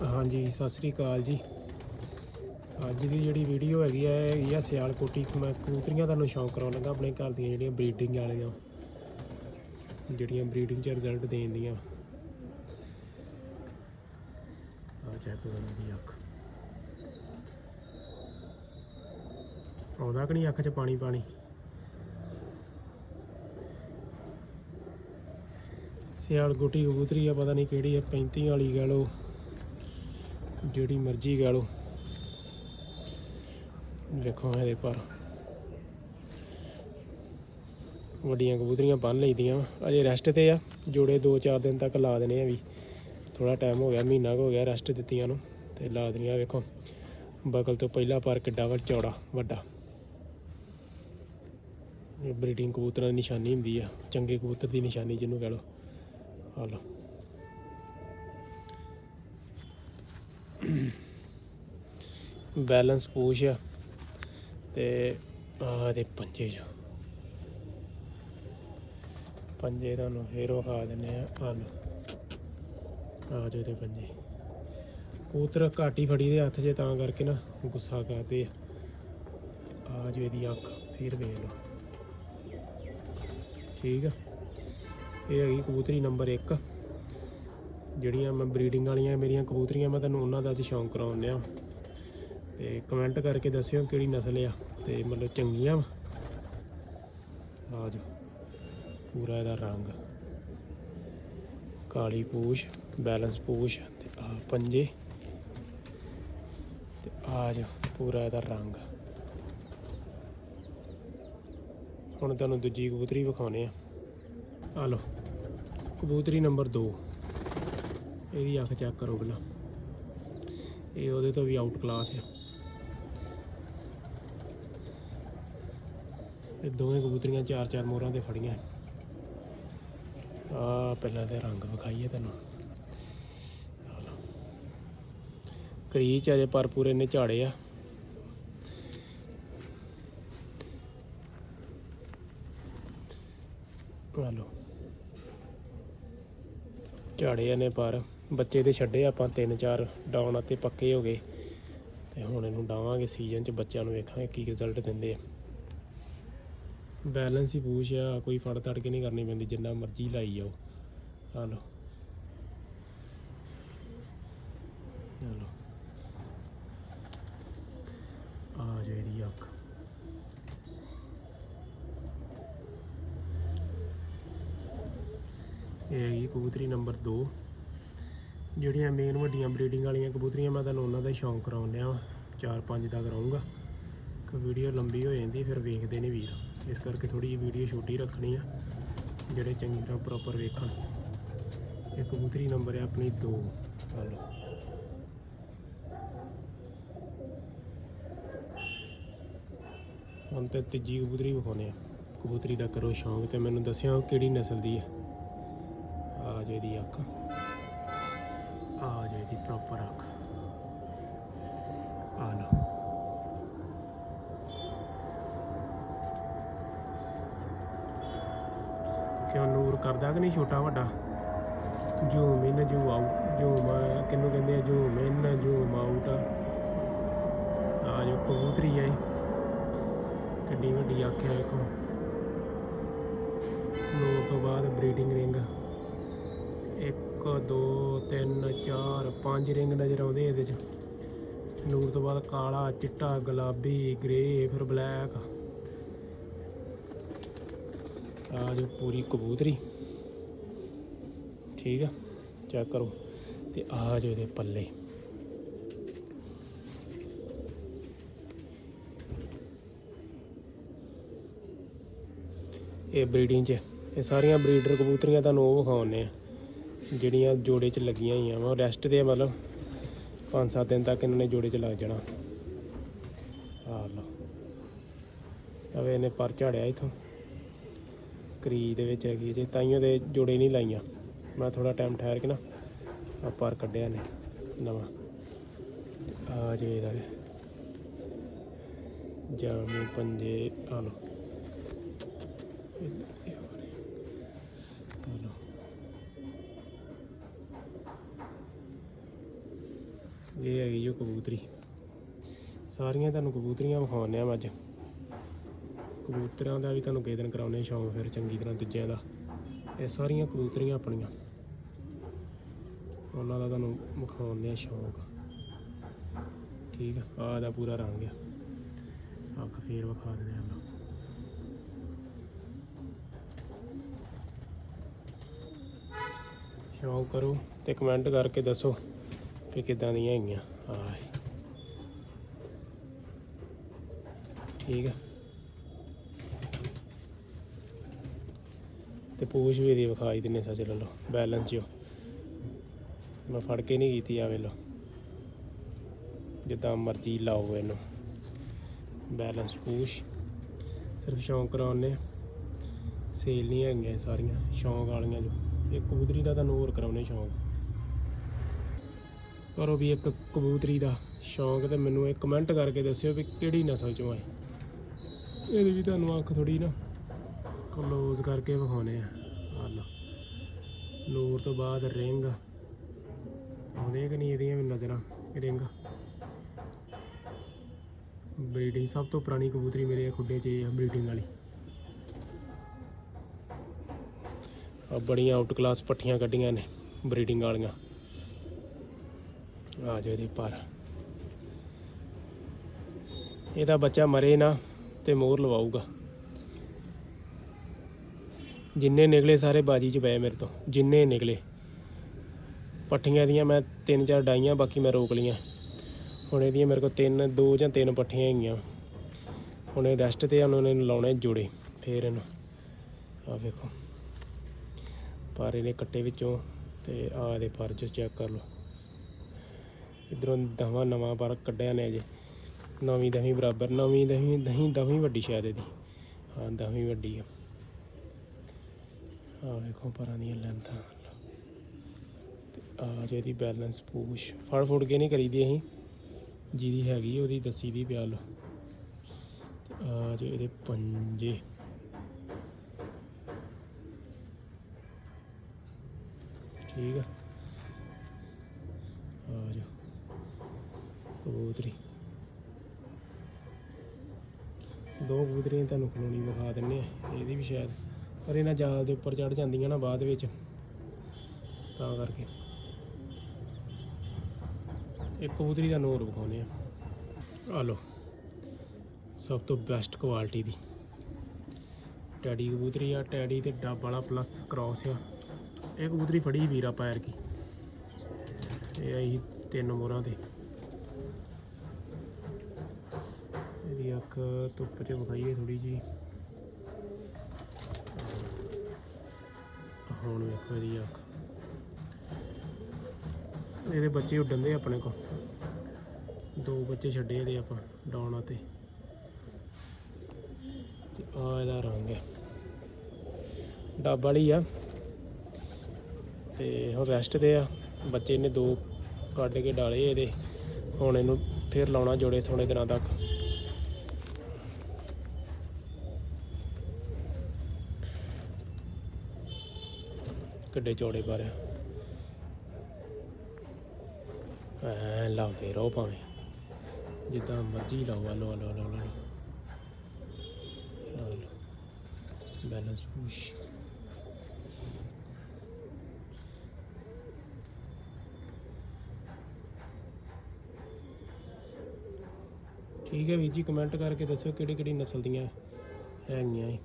ਹਾਂਜੀ, ਸਤਿ ਸ੍ਰੀ ਅਕਾਲ ਜੀ। ਅੱਜ ਦੀ ਜਿਹੜੀ ਵੀਡੀਓ ਹੈਗੀ ਹੈ ਇਹ ਹੈਗੀ ਆ ਸਿਆਲਕੋਟੀ ਮੈਂ ਕਬੂਤਰੀਆਂ ਤੁਹਾਨੂੰ ਸ਼ੌਂਕ ਕਰਾਉਣ ਲੱਗਾ, ਆਪਣੇ ਘਰ ਦੀਆਂ ਜਿਹੜੀਆਂ ਬਰੀਡਿੰਗ ਵਾਲੀਆਂ, ਜਿਹੜੀਆਂ ਬਰੀਡਿੰਗ 'ਚ ਰਿਜ਼ਲਟ ਦੇਣ ਦੀਆਂ। ਆ ਚੈੱਕ ਕਰੋ ਦੀ ਅੱਖ। ਆਉਂਦਾ ਕਿ ਨਹੀਂ ਅੱਖ 'ਚ ਪਾਣੀ ਪਾਣੀ? ਸਿਆਲ ਸਿਆਲਕੋਟੀ ਕਬੂਤਰੀ ਆ, ਪਤਾ ਨਹੀਂ ਕਿਹੜੀ ਆ 35 ਵਾਲੀ ਕਹਿ ਲਓ। ਜਿਹੜੀ ਮਰਜ਼ੀ ਗਾ ਲਓ। ਵੇਖੋ ਇਹਦੇ ਪਰ। ਵੱਡੀਆਂ ਕਬੂਤਰੀਆਂ ਬੰਨ ਲਈਦੀਆਂ ਅਜੇ ਰੈਸਟ ਤੇ ਆ। ਜੋੜੇ 2-4 ਦਿਨ ਤੱਕ ਲਾ ਦੇਣੇ ਆ ਵੀ। ਥੋੜਾ ਟਾਈਮ ਹੋ ਗਿਆ, ਮਹੀਨਾ ਕੁ ਹੋ ਗਿਆ ਰੈਸਟ ਦਿੱਤੀਆਂ ਨੂੰ ਤੇ ਲਾ ਦੇਣੀਆਂ ਵੇਖੋ। ਬਗਲ ਤੋਂ ਪਹਿਲਾ ਪਰ ਕਿੱਡਾ ਵਾ ਚੌੜਾ, ਵੱਡਾ। ਇਹ ਬਰੀਡਿੰਗ ਕਬੂਤਰਾਂ ਦੀ ਨਿਸ਼ਾਨੀ ਹੁੰਦੀ ਆ। ਚੰਗੇ ਕਬੂਤਰ ਦੀ ਨਿਸ਼ਾਨੀ ਜਿਹਨੂੰ ਕਹ ਲਓ। ਆ ਲਓ। ਬੈਲੈਂਸ ਪੂਛ ਆ ਤੇ ਆ ਦੇ ਪੰਜੇ ਜਾ। ਪੰਜੇ ਤੁਹਾਨੂੰ ਫੇਰ ਉਹ ਖਾ ਦਿੰਨੇ ਆ ਆ ਆ ਜੇ ਤੇ ਪੰਜੇ। ਕਬੂਤਰ ਘਾਟੀ ਫੜੀ ਦੇ ਹੱਥ 'ਚ, ਤਾਂ ਕਰਕੇ ਨਾ ਗੁੱਸਾ ਕਰਦੇ ਆ। ਆ ਜੋ ਇਹਦੀ ਅੱਖ, ਫੇਰ ਵੇਖ ਲਓ। ਠੀਕ ਆ। ਇਹ ਹੈਗੀ ਕਬੂਤਰੀ ਨੰਬਰ 1 ਜਿਹੜੀਆਂ ਮੈਂ ਬਰੀਡਿੰਗ ਵਾਲੀਆਂ ਮੇਰੀਆਂ ਕਬੂਤਰੀਆਂ, ਮੈਂ ਤੁਹਾਨੂੰ ਉਹਨਾਂ ਦਾ ਅੱਜ ਸ਼ੌਂਕ ਕਰਾਉਣ ਡਿਆ ਤੇ ਕਮੈਂਟ ਕਰਕੇ ਦੱਸਿਓ ਕਿਹੜੀ ਨਸਲ ਆ ਤੇ ਮਤਲਬ ਚੰਗੀਆਂ ਵਾ। ਆ ਜੋ, ਪੂਰਾ ਇਹਦਾ ਰੰਗ। ਕਾਲੀ ਪੂਛ ਬੈਲੈਂਸ ਪੂਛ ਤੇ ਆ ਪੰਜੇ। ਤੇ ਆ ਜੋ, ਪੂਰਾ ਇਹਦਾ ਰੰਗ। ਹੁਣ ਤੁਹਾਨੂੰ ਦੂਜੀ ਕਬੂਤਰੀ ਵਿਖਾਉਣੇ ਆ। ਆ ਲਓ, ਕਬੂਤਰੀ ਨੰਬਰ 2 ਇਹਦੀ ਅੱਖ ਚੈੱਕ ਕਰੋ ਪਹਿਲਾਂ। ਇਹ ਉਹਦੇ ਤੋਂ ਵੀ ਆਊਟ ਕਲਾਸ ਆ। ਇਹ ਦੋਵੇਂ ਕਬੂਤਰੀਆਂ ਚਾਰ ਚਾਰ ਮੋਹਰਾਂ ਤੇ ਫੜੀਆਂ ਆ ਪਹਿਲਾਂ ਤੇ ਰੰਗ ਵਿਖਾਈਏ ਤੈਨੂੰ। ਆਹ ਕਰੀਚ ਅਜੇ ਪਰ ਪੂਰੇ ਨੇ ਝਾੜੇ ਆ। ਆ ਝਾੜੇ ਨੇ ਪਰ। ਬੱਚੇ ਦੇ ਛੱਡੇ ਆਪਾਂ ਤਿੰਨ ਚਾਰ ਡਾਊਨ ਅਤੇ ਪੱਕੇ ਹੋ ਗਏ। ਤੇ ਹੁਣ ਇਹਨੂੰ ਡਾਵਾਂਗੇ ਸੀਜ਼ਨ 'ਚ, ਬੱਚਿਆਂ ਨੂੰ ਵੇਖਾਂਗੇ ਕੀ ਰਿਜ਼ਲਟ ਦਿੰਦੇ ਆ। ਬੈਲੈਂਸ ਹੀ ਪੂਛ ਆ, ਕੋਈ ਫੜ ਤੜ ਕੇ ਨਹੀਂ ਕਰਨੀ ਪੈਂਦੀ, ਜਿੰਨਾ ਮਰਜ਼ੀ ਲਾਈ ਜਾਓ। ਆ ਲਓ। ਆ ਲਓ। ਆ ਜਿਹੜੀ ਅੱਖ। ਇਹ ਹੈਗੀ ਕਬੂਤਰੀ ਨੰਬਰ 2 ਜਿਹੜੀਆਂ ਮੇਨ ਵੱਡੀਆਂ ਬਰੀਡਿੰਗ ਵਾਲੀਆਂ ਕਬੂਤਰੀਆਂ, ਮੈਂ ਤੁਹਾਨੂੰ ਉਹਨਾਂ ਦਾ ਹੀ ਸ਼ੌਂਕ ਕਰਾਉਣ ਡਿਆ ਚਾਰ ਪੰਜ ਦਾ ਕਰਾਉਂਗਾ। ਕਿ ਵੀਡੀਓ ਲੰਬੀ ਹੋ ਜਾਂਦੀ, ਫਿਰ ਵੇਖਦੇ ਨਹੀਂ ਵੀਰ। ਇਸ ਕਰਕੇ ਥੋੜੀ ਜਿਹੀ ਵੀਡੀਓ ਛੋਟੀ ਰੱਖਣੀ ਆ, ਜਿਹੜੇ ਚੰਗੀ ਤਰ੍ਹਾਂ ਪ੍ਰੋਪਰ ਵੇਖਣ। ਇਹ ਕਬੂਤਰੀ ਨੰਬਰ ਹੈ ਆਪਣੀ 2 ਹਲੋ। ਹੁਣ ਤੇ ਤੀਜੀ ਕਬੂਤਰੀ ਵਿਖਾਉਣੇ ਆ। ਕਬੂਤਰੀ ਦਾ ਕਰੋ ਸ਼ੌਂਕ ਤੇ ਮੈਨੂੰ ਦੱਸਿਓ ਕਿਹੜੀ ਨਸਲ ਦੀ ਹੈ ਆ ਜੇ ਅੱਖ। ਆ ਜੇ ਦੀ ਪ੍ਰੋਪਰ ਅੱਖ। ਆ ਲਓ। ਕਿਉਂ ਨੂਰ ਕਰਦਾ ਕਿ ਨਹੀਂ ਛੋਟਾ ਵੱਡਾ? Zoom in zoom out zoom ਕਿੰਨੂੰ ਕਹਿੰਦੇ ਆ? ਜ਼ੂਮ ਇਨ ਜ਼ੂਮ ਆਊਟ ਆ ਜੋ ਕਬੂਤਰੀ ਹੈ ਕਿੰਨੀ ਵੱਡੀ ਅੱਖ ਹੈ ਵੇਖੋ ਨੂਰ ਤੋਂ ਬਾਅਦ ਬਰੀਡਿੰਗ ਰਿੰਗ 1 2 3 ਪੰਜ ਰਿੰਗ ਨਜ਼ਰ ਆਉਂਦੇ ਇਹਦੇ ਚ। ਨੂਰ ਤੋਂ ਬਾਅਦ ਕਾਲਾ, ਚਿੱਟਾ, ਗੁਲਾਬੀ ਗ੍ਰੇ ਫਿਰ ਬਲੈਕ ਆ ਜੋ ਪੂਰੀ ਕਬੂਤਰੀ। ਠੀਕ ਆ ਚੈੱਕ ਕਰੋ। ਤੇ ਆ ਜੋ ਇਹਦੇ ਪੱਲੇ। ਇਹ ਬਰੀਡਿੰਗ 'ਚ, ਇਹ ਸਾਰੀਆਂ ਬਰੀਡਰ ਕਬੂਤਰੀਆਂ ਤੁਹਾਨੂੰ ਉਹ ਵਿਖਾਉਣੇ ਆ। ਜਿਹੜੀਆਂ ਜੋੜੇ 'ਚ ਲੱਗੀਆਂ ਹੋਈਆਂ ਵਾ ਰੈਸਟ ਦੇ ਮਤਲਬ। 5-7 ਦਿਨ ਤੱਕ ਇਹਨਾਂ ਨੇ ਜੋੜੇ 'ਚ ਲੱਗ ਜਾਣਾ। ਆ ਲਓ। ਅਵੇ ਇਹਨੇ ਪਰ ਝਾੜਿਆ ਇਥੋਂ। ਕਰੀ ਦੇ ਵਿੱਚ ਹੈਗੀ ਜੇ ਤਾਈਓ ਦੇ ਜੋੜੇ ਨਹੀਂ ਲਾਈਆਂ। ਮੈਂ ਥੋੜਾ ਟਾਈਮ ਠਹਿਰ ਕੇ ਨਾ ਆ ਪਰ ਕੱਢਿਆ ਨੇ ਨਵਾਂ। ਆ ਜੇ ਇਹਦਾ ਜਾਮੂ ਪੰਜੇ ਆ ਲਓ। ਇਹ- ਹੈਗੀ ਜੋ ਕਬੂਤਰੀ। ਸਾਰੀਆਂ ਤੁਹਾਨੂੰ ਕਬੂਤਰੀਆਂ ਵਿਖਾਉਂਦੇ ਆ ਅੱਜ। ਕਬੂਤਰਾਂ ਦਾ ਵੀ ਤੁਹਾਨੂੰ ਕਿਸੇ ਦਿਨ ਕਰਾਉਣੇ ਸ਼ੌਂਕ, ਫਿਰ ਚੰਗੀ ਤਰ੍ਹਾਂ ਦੂਜਿਆਂ ਦਾ। ਇਹ ਸਾਰੀਆਂ ਕਬੂਤਰੀਆਂ ਆਪਣੀਆਂ। ਉਹਨਾਂ ਦਾ ਤੁਹਾਨੂੰ ਵਿਖਾਉਂਦੇ ਆ ਸ਼ੌਂਕ। ਠੀਕ ਆ ਆਹ ਦਾ ਪੂਰਾ ਰੰਗ ਆ। ਅੱਖ ਫੇਰ ਵਿਖਾ ਦਿੰਦੇ ਆ ਲਓ ਸ਼ੌਂਕ ਕਰੋ ਤੇ ਕਮੈਂਟ ਕਰਕੇ ਦੱਸੋ। ਕਿ ਕਿੱਦਾਂ ਦੀਆਂ ਹੈਗੀਆਂ। ਆਹ। ਠੀਕ ਆ। ਤੇ ਪੂਛ ਵੀ ਇਹਦੀ ਵਿਖਾਈ ਦਿੰਨੇ ਸੱਚ ਲੈ ਲਓ, ਬੈਲੈਂਸ ਜੋ ਮੈਂ ਫੜ ਕੇ ਨਹੀਂ ਕੀਤੀ ਆਵੇ ਲਓ। ਜਿੱਦਾਂ ਮਰਜ਼ੀ ਲਾਓ ਇਹਨੂੰ। ਬੈਲੈਂਸ ਪੂਛ। ਸਿਰਫ ਸ਼ੌਂਕ ਕਰਾਉਣੇ ਸੇਲ ਨਹੀਂ ਹੈਗੀਆਂ ਸਾਰੀਆਂ, ਸ਼ੌਂਕ ਵਾਲੀਆਂ ਜੋ। ਇਹ ਕਬੂਤਰੀ ਦਾ ਤੁਹਾਨੂੰ ਹੋਰ ਕਰਾਉਣੇ ਸ਼ੌਂਕ। ਕਰੋ ਵੀ ਇੱਕ ਕਬੂਤਰੀ ਦਾ ਸ਼ੌਂਕ ਤੇ ਮੈਨੂੰ ਇਹ ਕਮੈਂਟ ਕਰਕੇ ਦੱਸਿਓ ਵੀ ਕਿਹੜੀ ਨਸਲ ਚੋਂ ਹੈ ਇਹਦੀ ਵੀ ਤੁਹਾਨੂੰ ਅੱਖ ਥੋੜੀ ਨਾ ਕਲੋਜ਼ ਕਰਕੇ ਵਿਖਾਉਣੇ ਆ। ਆਹ ਲਓ। ਨੂਰ ਤੋਂ ਬਾਅਦ ਰਿੰਗ ਆਉਂਦੇ ਕਿ ਨਹੀਂ ਇਹਦੀਆਂ ਵੀ ਨਜ਼ਰਾਂ? ਰਿੰਗ ਬਰੀਡਿੰਗ ਸਭ ਤੋਂ ਪੁਰਾਣੀ ਕਬੂਤਰੀ ਮੇਰੇ ਖੁੱਡੇ 'ਚ ਇਹ ਆ ਬਰੀਡਿੰਗ ਵਾਲੀ। ਆ ਬੜੀਆਂ ਆਊਟ ਕਲਾਸ ਪੱਠੀਆਂ ਕੱਢੀਆਂ ਨੇ ਬਰੀਡਿੰਗ ਵਾਲੀਆਂ। ਆ ਜੋ ਇਹਦੇ ਪਰ ਇਹਦਾ ਬੱਚਾ ਮਰੇ ਨਾ ਤੇ ਮੋਹਰ ਲਵਾਊਗਾ। ਜਿੰਨੇ ਨਿਕਲੇ ਸਾਰੇ ਬਾਜੀ 'ਚ ਪਏ ਮੇਰੇ ਤੋਂ, ਜਿੰਨੇ ਨਿਕਲੇ। ਪੱਠੀਆਂ ਦੀਆਂ ਮੈਂ ਤਿੰਨ ਚਾਰ ਡਾਈਆਂ, ਬਾਕੀ ਮੈਂ ਰੋਕ ਲੀਆਂ ਹੁਣ ਇਹਦੀਆਂ ਮੇਰੇ ਕੋਲ ਤਿੰਨ, ਦੋ ਜਾਂ ਤਿੰਨ ਪੱਠੀਆਂ ਹੈਗੀਆਂ। ਹੁਣ ਇਹ ਰੈਸਟ ਤੇ ਉਹਨਾਂ ਨੇ ਲਾਉਣੇ ਜੋੜੇ, ਫੇਰ ਇਹਨੂੰ। ਆ ਵੇਖੋ। ਪਰ ਇਹਦੇ ਕੱਟੇ ਵਿੱਚੋਂ ਤੇ ਆ ਇਹਦੇ ਪਰ ਚ ਚੈੱਕ ਕਰ ਲਓ। ਇਧਰੋਂ ਦਵਾ ਨਵਾਂ ਪਰ ਕੱਢਿਆ ਨੇ ਅਜੇ। ਨਵੀਂ ਦਹੀਂ ਬਰਾਬਰ, ਨਵੀਂ ਦਹੀਂ ਦਹੀਂ ਦਹੀਂ ਵੱਡੀ ਸ਼ਾਇਦ ਇਹਦੀ। ਹਾਂ, ਦਹੀਂ ਵੱਡੀ ਆ। ਆ ਵੇਖੋ ਪਰਾਂ ਦੀਆਂ ਲੈਂਥਾਂ। ਆ ਜਿਹਦੀ ਬੈਲੈਂਸ ਪੂਛ। ਫੜ ਫੁੜ ਕੇ ਨਹੀਂ ਕਰੀਦੀ ਅਸੀਂ। ਜਿਹਦੀ ਹੈਗੀ ਉਹਦੀ ਦੱਸੀ ਦੀ ਪਿਆ ਲੋ ਆ ਜੋ ਇਹਦੇ ਪੰਜੇ। ਠੀਕ ਆ। ਕਬੂਤਰੀ। ਦੋ ਕਬੂਤਰੀਆਂ ਤੁਹਾਨੂੰ ਕਲੋਨੀ ਵਿਖਾ ਦਿੰਨੇ ਆ, ਇਹਦੀ ਵੀ ਸ਼ਾਇਦ, ਪਰ ਇਹਨਾਂ ਜਾਲ ਦੇ ਉੱਪਰ ਚੜ ਜਾਂਦੀਆਂ ਨਾ ਬਾਅਦ ਵਿੱਚ। ਤਾਂ ਕਰਕੇ। ਇੱਕ ਕਬੂਤਰੀ ਦਾ ਨੂਰ ਵਿਖਾਉਨੇ ਆ। ਆ ਲੋ ਸਭ ਤੋਂ ਬੈਸਟ ਕੁਆਲਿਟੀ ਦੀ। ਟੈਡੀ ਕਬੂਤਰੀ ਆ, ਟੈਡੀ ਤੇ ਡੱਬ ਵਾਲਾ ਪਲੱਸ ਕ੍ਰਾਸ ਆ। ਇਹ ਕਬੂਤਰੀ ਫੜੀ ਵੀਰਾ ਪੈਰ ਕੀ। ਇਹ ਆਈ ਤਿੰਨ ਮੋਹਰਾਂ ਤੇ। ਇਹਦੀ ਅੱਖ ਧੁੱਪ 'ਚ ਵਿਖਾਈਏ ਥੋੜੀ ਜੀ ਹੁਣ ਵੇਖੋ ਇਹਦੀ ਅੱਖ। ਇਹਦੇ ਬੱਚੇ ਉੱਡਣ ਦੇ ਆਪਣੇ ਕੋਲ। ਦੋ ਬੱਚੇ ਛੱਡੇ ਇਹਦੇ ਆਪਾਂ ਡਾਉਣਾ ਤੇ ਤੇ ਆ ਇਹਦਾ ਰੰਗ ਹੈ। ਡੱਬ ਵਾਲੀ ਆ। ਤੇ ਹੁਣ ਰੈਸਟ ਤੇ ਆ। ਬੱਚੇ ਨੇ ਦੋ ਕੱਢ ਕੇ ਡਾਲੇ ਇਹਦੇ। ਹੁਣ ਇਹਨੂੰ ਫਿਰ ਲਾਉਣਾ ਜੋੜੇ ਥੋੜੇ ਦਿਨਾਂ ਤੱਕ। ਕਿੱਡੇ ਚੌੜੇ ਬਾਰੇ। ਐ ਲਾਉਂਦੇ ਰਹੋ ਭਾਵੇਂ। ਜਿੱਦਾਂ ਮਰਜ਼ੀ ਲਾਓ ਆ ਲਓ ਆ ਲਓ ਆ ਲਓ ਆ ਲਓ ਬੈਲੈਂਸ ਪੁਸ਼ ਠੀਕ ਹੈ ਵੀਰ ਜੀ ਕਮੈਂਟ ਕਰਕੇ ਦੱਸਿਓ ਕਿਹੜੀ ਕਿਹੜੀ ਨਸਲ ਦੀਆਂ ਹੈਗੀਆਂ ਇਹ।